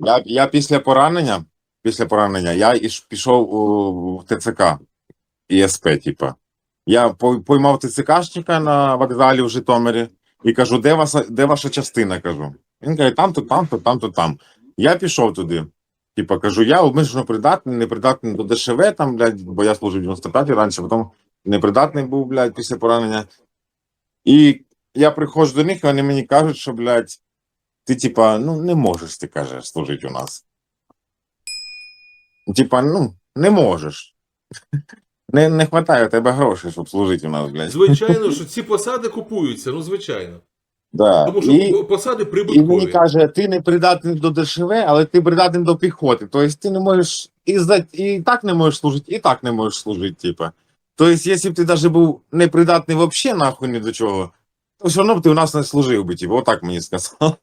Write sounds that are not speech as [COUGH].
Я, я після поранення, після поранення, я іш- пішов у, в ТЦК ІСП, типа. Я поймав ТЦКшника на вокзалі в Житомирі і кажу, де, вас, де ваша частина? кажу. Він каже, там-то, там-то, там-то, там. Я пішов туди. Типа кажу, я обмежено придатний, непридатний до ДШВ, там, блядь, бо я служив в 95-й раніше, потім непридатний був, блядь, після поранення. І я приходжу до них, і вони мені кажуть, що, блядь, ти, типа, ну, не можеш, ти кажеш, служити у нас. Типа, ну, не можеш. [LAUGHS] Не, не хватає тебе грошей, щоб служити у нас, блядь. Звичайно, [LAUGHS] що ці посади купуються, ну звичайно. Да. Тому що І, посади і мені каже, ти не придатний до ДШВ, але ти придатний до піхоти. Тобто ти не можеш і, за, і так не можеш служити, і так не можеш служити, типа. Тобто, якщо б ти навіть був непридатний взагалі нахуй ні до чого, все одно б ти у нас не служив би, типу, отак мені сказали.